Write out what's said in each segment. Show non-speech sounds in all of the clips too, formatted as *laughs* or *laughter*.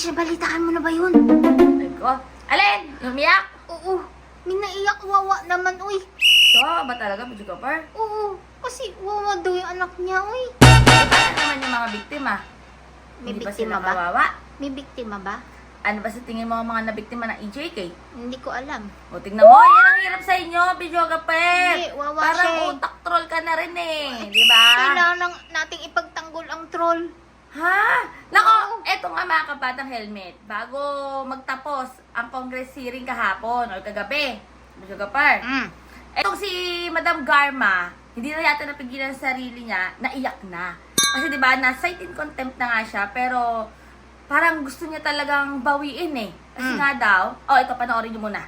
Rich, nabalitaan mo na ba yun? Ay ko. Alin? Umiyak? Oo. May naiyak wawa naman, uy. So, ba talaga, Bidyo Kapar? Oo. Kasi wawa daw yung anak niya, uy. Paano naman yung mga biktima? May Hindi biktima sila ba? kawawa? May biktima ba? Ano ba sa tingin mo ang mga nabiktima ng EJK? Hindi ko alam. O, tingnan mo, yan ang hirap sa inyo, Bidyo Kapar. Hindi, wawa Parang siya eh. utak troll ka na rin eh. Di ba? Kailangan nating ipagtanggol ang troll. Ha? Nako, eto nga mga kabatang helmet. Bago magtapos ang Congress hearing kahapon o kagabi, Bidyo Kapar. Mm. Etong si Madam Garma, hindi na yata napigilan sa sarili niya, naiyak na. Kasi 'di ba, na cite in contempt na nga siya, pero parang gusto niya talagang bawiin eh. Kasi Mm. nga daw, oh ito panoorin niyo muna.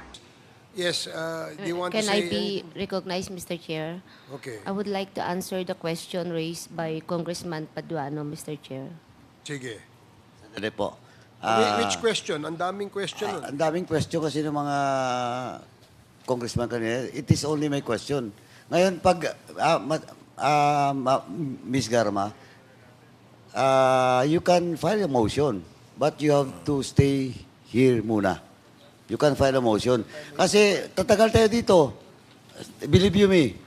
Yes, uh, do you want Can to I say... be recognized, Mr. Chair? Okay, I would like to answer the question raised by Congressman Paduano, Mr. Chair. sige. Sandali po. Ah, Which question? Ang daming question. ah, nun. ang daming question kasi ng mga congressman kanina. It is only my question. Ngayon, pag, ah, ma- ah, ma- Ms. Garma, ah, you can file a motion, but you have to stay here muna. You can file a motion. Kasi tatagal tayo dito. Believe you me.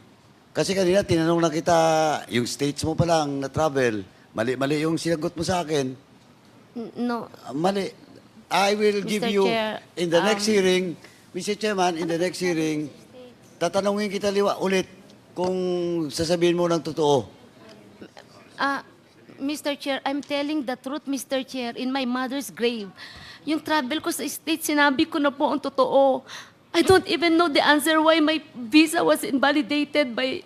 Kasi kanina tinanong na kita, yung states mo pa lang na travel, mali-mali yung sinagot mo sa akin. No, Uh, Mali. I will give Mr. you, Chair, in the next um, hearing, Mr. Chairman, in the next hearing, tatanungin kita liwa ulit kung sasabihin mo ng totoo. ah, Mr. Chair, I'm telling the truth, Mr. Chair, in my mother's grave. Yung travel ko sa state, sinabi ko na po ang totoo. I don't even know the answer why my visa was invalidated by...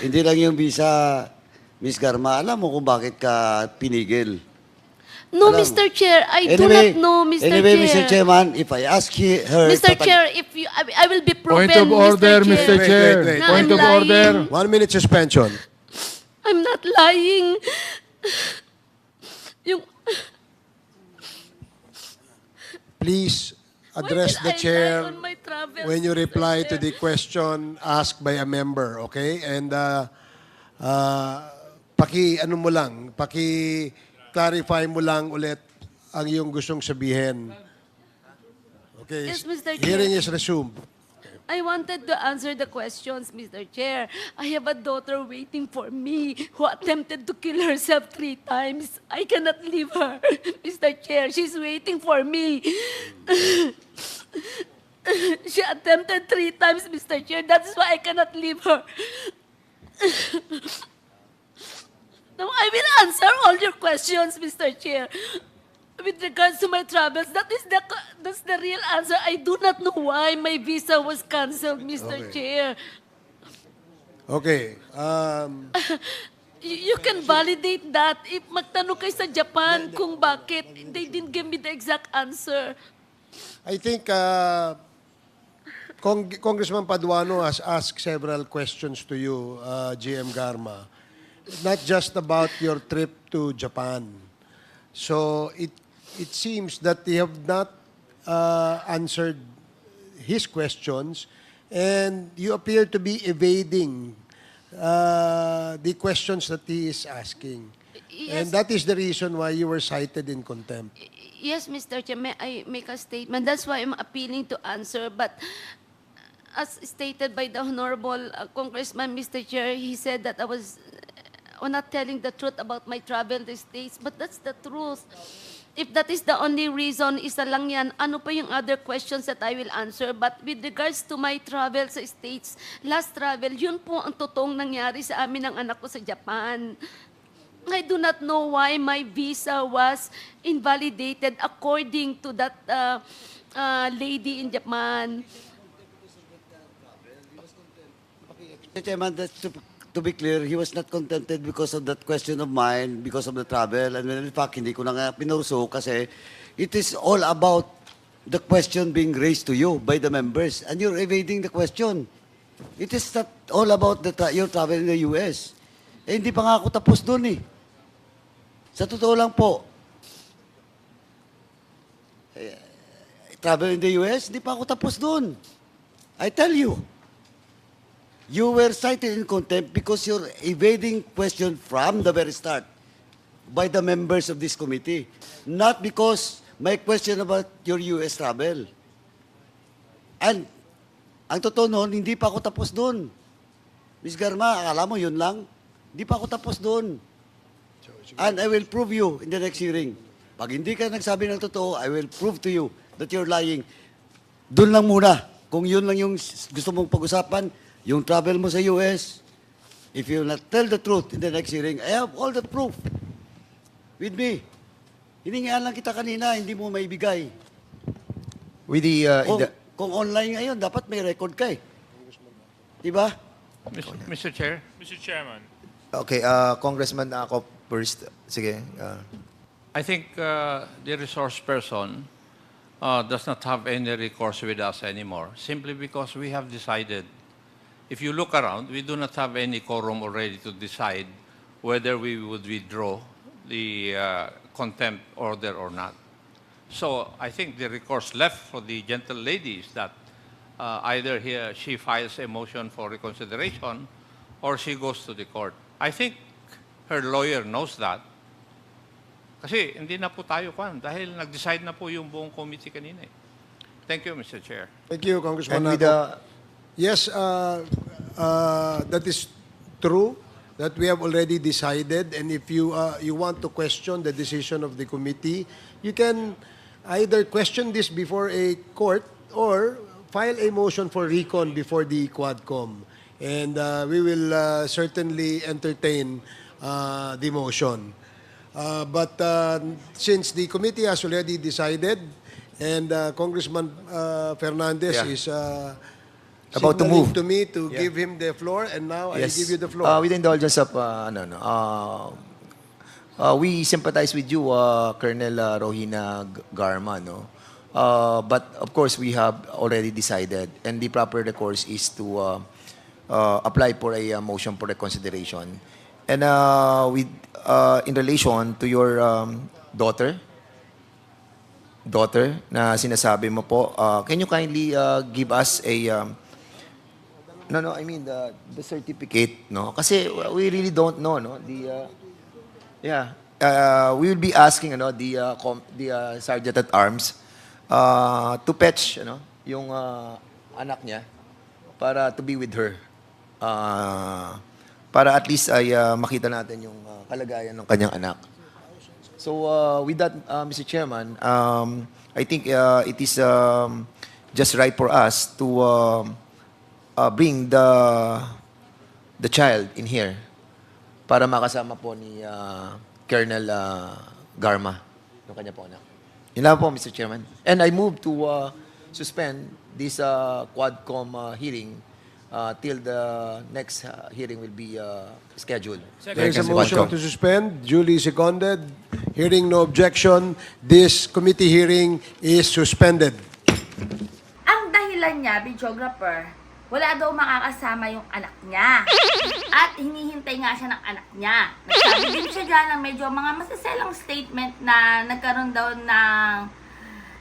Hindi lang yung visa, Miss Garma, alam mo kung bakit ka pinigil. No, Alam- Mr. Chair, I do not know, Mr. Anyway, Chair. Mr. Chairman, if I ask he, her... Mr. tatag- Chair, if you, I, I will be proven, Point of order, Mr. Mr. Wait, Chair. wait, wait. Na Point I'm of order. lying. One minute suspension. I'm not lying. Yung, Please address the I chair lie on my travels, when you Mr. reply to Chair? the question asked by a member, okay? And uh, uh, paki ano mo lang, paki clarify mo lang ulit ang iyong gustong sabihin. Okay. Yes, Mr. Chair. Hearing is resumed. I wanted to answer the questions, Mr. Chair. I have a daughter waiting for me who attempted to kill herself three times. I cannot leave her, *laughs* Mr. Chair. She's waiting for me. *laughs* she attempted three times, Mr. Chair. That's why I cannot leave her. *laughs* Now, I will answer all your questions, Mr. Chair. With regards to my travels, that is the that's the real answer. I do not know why my visa was cancelled, Mr. Okay. Chair. Okay. Um, *laughs* You, you can validate that if magtanong kayo sa Japan kung bakit they didn't give me the exact answer. I think uh, Cong- Congressman Paduano has asked several questions to you, uh, GM Garma, not just about your trip to Japan. So it it seems that they have not uh, answered his questions, and you appear to be evading uh, the questions that he is asking. And Yes. that is the reason why you were cited in contempt. Yes, Mr. Chair, may I make a statement? That's why I'm appealing to answer. But as stated by the Honorable uh, Congressman, Mr. Chair, he said that I was uh, not telling the truth about my travel to States. But that's the truth. If that is the only reason, isa lang yan, ano pa yung other questions that I will answer? But with regards to my travel sa States, last travel, yun po ang totoong nangyari sa amin ng anak ko sa Japan. I do not know why my visa was invalidated according to that uh, uh, lady in Japan. Chairman, that's to, be clear, he was not contented because of that question of mine, because of the travel. And in fact, hindi ko na nga pinurso kasi it is all about the question being raised to you by the members. And you're evading the question. It is not all about the tra- your travel in the U.S. Eh, hindi pa nga ako tapos dun eh. Sa totoo lang po, eh, travel in the U.S., hindi pa ako tapos dun. I tell you. You were cited in contempt because you're evading question from the very start. by the members of this committee. Not because my question about your US travel. And, ang totoo noon, hindi pa ako tapos doon. Miss Garma, akala mo yun lang? Hindi pa ako tapos doon. And I will prove you in the next hearing. Pag hindi ka nagsabi ng totoo, I will prove to you that you're lying. Doon lang muna. Kung yun lang yung gusto mong pag-usapan, yung travel mo sa US, if you not tell the truth in the next hearing, I have all the proof with me. Hiningaan lang kita kanina, hindi mo maibigay. With the, uh, in Kung, the, kung online ngayon, dapat may record ka eh. Diba? Mr. Mr. Chair? Mr. Chairman. okay, uh, Congressman ako first. Sige. Uh, I think uh, the resource person uh, does not have any recourse with us anymore, simply because we have decided, if you look around, we do not have any quorum already to decide whether we would withdraw the uh, contempt order or not. So I think the recourse left for the gentle lady is that uh, either he, she files a motion for reconsideration or she goes to the court. I think her lawyer knows that. Kasi hindi na po tayo kwan dahil nag-decide na po yung buong committee kanina. eh. Thank you, Mr. Chair. Thank you, Congressman and with Ako. Yes, uh, uh, that is true, that we have already decided, and if you, uh, you want to question the decision of the committee, you can either question this before a court or file a motion for recon before the Quadcom. And uh, we will uh, certainly entertain uh, the motion. Uh, But uh, since the committee has already decided, and uh, Congressman uh, Fernandez Yeah. is uh, About to move. to me to give him the floor, and now I give you the floor. Uh, with the indulgence of, uh, ano, no, uh, uh, we sympathize with you, uh, Colonel uh, Rohina G- Garma, no? Uh, but of course, we have already decided, and the proper recourse is to uh, uh, apply for a uh, motion for reconsideration. And uh, with, uh, in relation to your um, daughter, daughter na sinasabi mo po, uh, can you kindly uh, give us a um, No, no, I mean the the certificate, no? Kasi we really don't know, no? The uh, yeah, uh, we will be asking, ano, the uh, com- the uh, sergeant at arms uh, to fetch, ano, yung uh, anak niya para to be with her. Uh, para at least ay uh, makita natin yung uh, kalagayan ng kanyang anak. So uh, with that, uh, Mr. Chairman, um, I think uh, it is um, just right for us to um, uh, bring the the child in here para makasama po ni uh, Colonel uh, Garma, yung kanya po anak. Yun lang po, Mr. Chairman. And I move to uh, suspend this uh, Quadcom uh, hearing uh, till the next uh, hearing will be uh, scheduled. There is a Quadcom. motion to suspend, duly seconded. Hearing no objection, this committee hearing is suspended. Ang dahilan niya, videographer, wala daw makakasama yung anak niya. At hinihintay nga siya ng anak niya. Nagsabi din siya dyan ng medyo mga masaselang statement na nagkaroon daw ng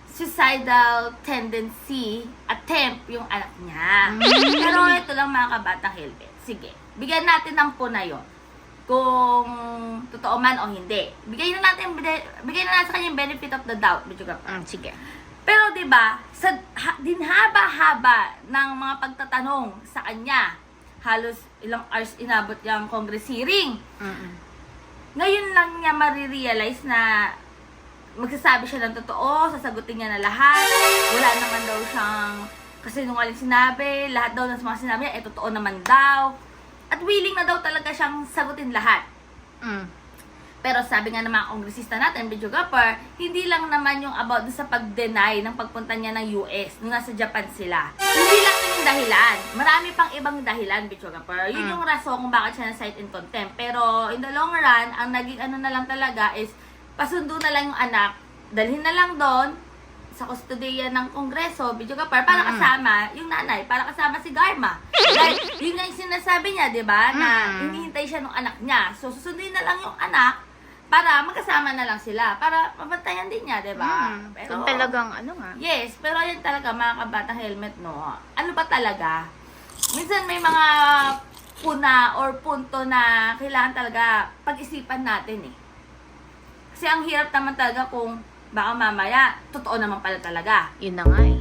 suicidal tendency, attempt yung anak niya. Pero ito lang mga kabatang helmet. Sige, bigyan natin ng po na yun. Kung totoo man o hindi. Bigyan na natin, bigyan na natin sa kanya yung benefit of the doubt, videographer. Mm, sige. Pero 'di ba, sa ha, dinhaba-haba ng mga pagtatanong sa kanya, halos ilang hours inabot yung Congress hearing. Mm-mm. Ngayon lang niya marirealize na magsasabi siya ng totoo, sasagutin niya na lahat. Wala naman daw siyang kasinungaling sinabi, lahat daw ng mga sinabi niya, eh totoo naman daw. At willing na daw talaga siyang sagutin lahat. Mm. Pero sabi nga ng mga kongresista natin, videographer, hindi lang naman yung about sa pag-deny ng pagpunta niya ng US nung nasa Japan sila. Hindi lang yun yung dahilan. Marami pang ibang dahilan, videographer. Yun yung rason kung bakit siya na-cite in contempt. Pero in the long run, ang naging ano na lang talaga is pasundo na lang yung anak, dalhin na lang doon sa kustodiya ng kongreso, videographer, para kasama yung nanay, para kasama si Garma. Dahil yun nga yung sinasabi niya, di ba, na Mm. hinihintay siya ng anak niya. So, susundin na lang yung anak para magkasama na lang sila, para mabantayan din niya, di ba? Mm. Kung talagang ano nga. Yes, pero yan talaga mga kabata helmet, no? Ano ba talaga? Minsan may mga puna or punto na kailangan talaga pag-isipan natin eh. Kasi ang hirap naman talaga kung baka mamaya, totoo naman pala talaga. Yun na nga eh.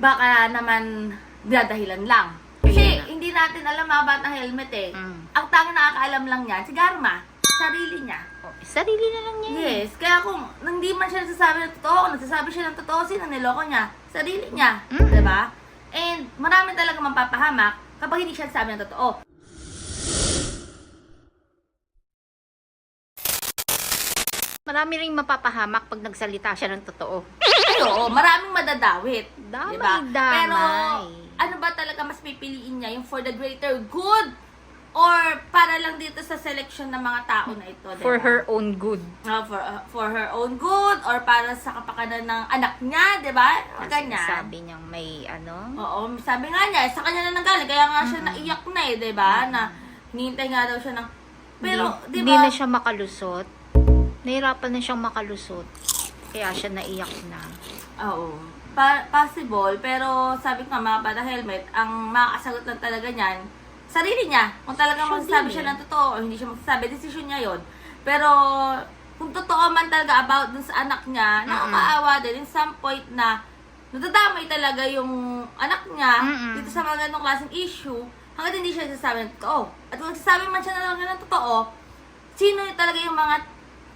Baka naman dadahilan lang. Kasi na. hindi natin alam mga batang helmet eh. Mm. Ang tanging nakakaalam lang niya, si Garma, sarili niya. Sarili na lang niya. eh. Yes, kaya kung hindi man siya nagsasabi ng totoo, kung nagsasabi siya ng totoo, sino niloko niya? Sarili niya. Mm. 'Di ba? And marami talaga mapapahamak kapag hindi siya nagsasabi ng totoo. Marami ring mapapahamak pag nagsalita siya ng totoo. Ay, oo, maraming madadawit. Damay, diba? damay. Pero, ano ba talaga mas pipiliin niya? Yung for the greater good? Or para lang dito sa selection ng mga tao na ito? diba? For her own good. Ah, for, uh, for her own good? Or para sa kapakanan ng anak niya? di ba? Ganyan. Sabi niyang may ano. Oo, sabi nga niya, sa kanya na nanggaling. Kaya nga siya naiyak na eh, di ba? Na hinihintay nga daw siya ng... Pero, hindi, di hindi ba? na siya makalusot. Nahirapan na siyang makalusot. Kaya siya naiyak na. Oo. Pa- possible, pero sabi ko nga, mga helmet, ang makakasagot lang talaga niyan, sarili niya. Kung talagang Siya magsasabi din siya eh. ng totoo o hindi siya magsasabi, desisyon niya yon. Pero, kung totoo man talaga about dun sa anak niya, nakakaawa din in some point na nadadamay talaga yung anak niya Mm-mm. dito sa mga ganong klaseng issue hanggat hindi siya nagsasabi ng totoo. At kung nagsasabi man siya na ng totoo, sino yung talaga yung mga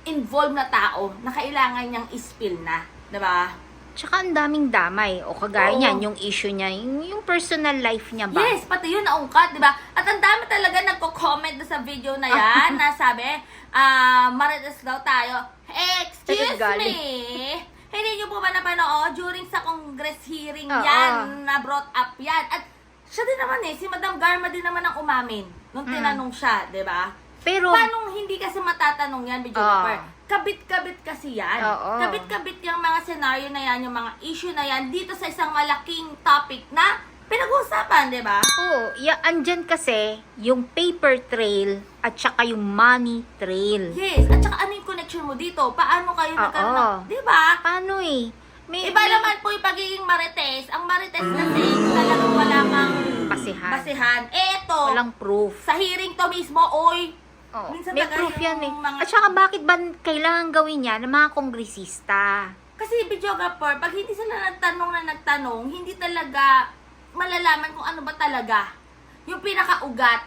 involved na tao na kailangan niyang ispill na. 'di ba? Tsaka ang daming damay. O kagaya Oo. niyan, yung issue niya, yung, yung personal life niya ba? Yes, pati yun naungkat, di ba? At ang dami talaga nagko-comment na sa video na yan, *laughs* na sabi, ah, marites daw tayo. Excuse galing? me! Hindi niyo po ba napanood? During sa Congress hearing Oo. yan, na brought up yan. At siya din naman eh, si Madam Garma din naman ang umamin nung Mm. tinanong siya, di ba? Pero, Paano hindi kasi matatanong yan, Video Oo. Kabit-kabit kasi yan. Oo. Kabit-kabit yung mga senaryo na yan, yung mga issue na yan, dito sa isang malaking topic na pinag-uusapan, di ba? oo, ya, andyan kasi yung paper trail at saka yung money trail. Yes, at saka ano yung connection mo dito? Paano kayo Oo. nagkaroon ng, di ba? Paano eh? May, Iba naman po yung pagiging marites. Ang marites kasi talagang wala mang Basihan. basihan. Eto, Walang proof. sa hearing to mismo, oy, Minsan may talaga proof yan eh. mga- At saka bakit ba kailangan gawin yan ng mga kongresista? Kasi videographer, pag hindi sila nagtanong na nagtanong, hindi talaga malalaman kung ano ba talaga yung pinakaugat.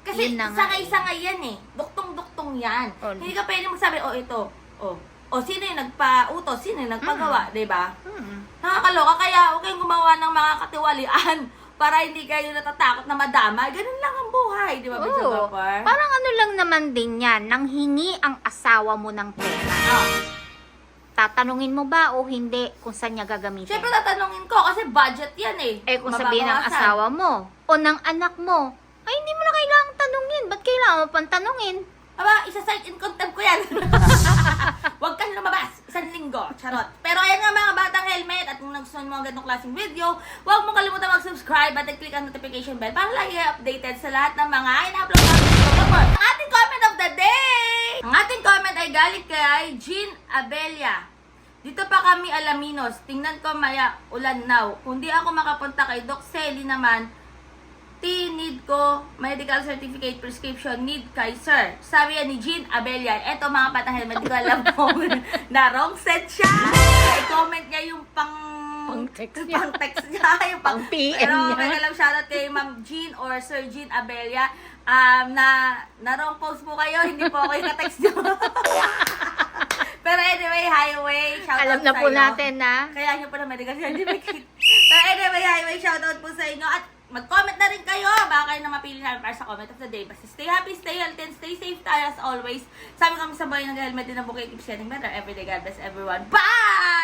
Kasi Yun na nga sangay-sangay yan eh. Duktong-duktong yan. Oh. Hindi ka pwede magsabi, oh ito, oh, oh sino yung nagpa-utos, sino yung nagpagawa, di ba? Hmm. Nakakaloka, kaya huwag kayong gumawa ng mga katiwalian *laughs* para hindi kayo natatakot na madama. Ganun lang ang buhay, di ba, Oo. videographer? Parang ano lang naman din yan, nang hingi ang asawa mo ng pera. Ah. Tatanungin mo ba o hindi kung saan niya gagamitin? Siyempre tatanungin ko kasi budget yan eh. eh kung sabihin ng Mababawasan. asawa mo o ng anak mo, ay hindi mo na kailangang tanungin. Ba't kailangan mo pang tanungin? Aba, isa-site in contempt ko yan. *laughs* Huwag kang lumabas. Isang linggo. Charot. Pero ayan nga mga batang helmet at kung nagustuhan mo ang ganitong klaseng video, huwag mo kalimutan mag-subscribe at click ang notification bell para lagi updated sa lahat ng mga in-upload natin video report. Ang ating comment of the day! Ang ating comment ay galing kay Jean Abelia. Dito pa kami Alaminos. Tingnan ko maya ulan now. Kung di ako makapunta kay Doc Selly naman, T, need ko medical certificate prescription need kay sir. Sabi yan ni Jean Abelian. Eto mga patang helmet, hindi ko alam kung *laughs* *laughs* na wrong set siya. I-comment niya yung pang Pang text *laughs* niya. Pang text niya. Yung pang, Pang PM Pero niya. may alam shoutout kay Ma'am Jean or Sir Jean Abelia. Um, na, na wrong post po kayo. Hindi po ako yung na-text niyo. Pero anyway, highway, shoutout Alam na po iyo. natin na. Kaya nyo po na medical certificate. Pero anyway, highway, shoutout po sa inyo. At mag-comment na rin kayo. Baka kayo na mapili namin para sa comment of the day. Basta stay happy, stay healthy, and stay safe tayo as always. Sabi kami sa buhay ng helmet din ng bukay. Keep getting better every day. God bless everyone. Bye!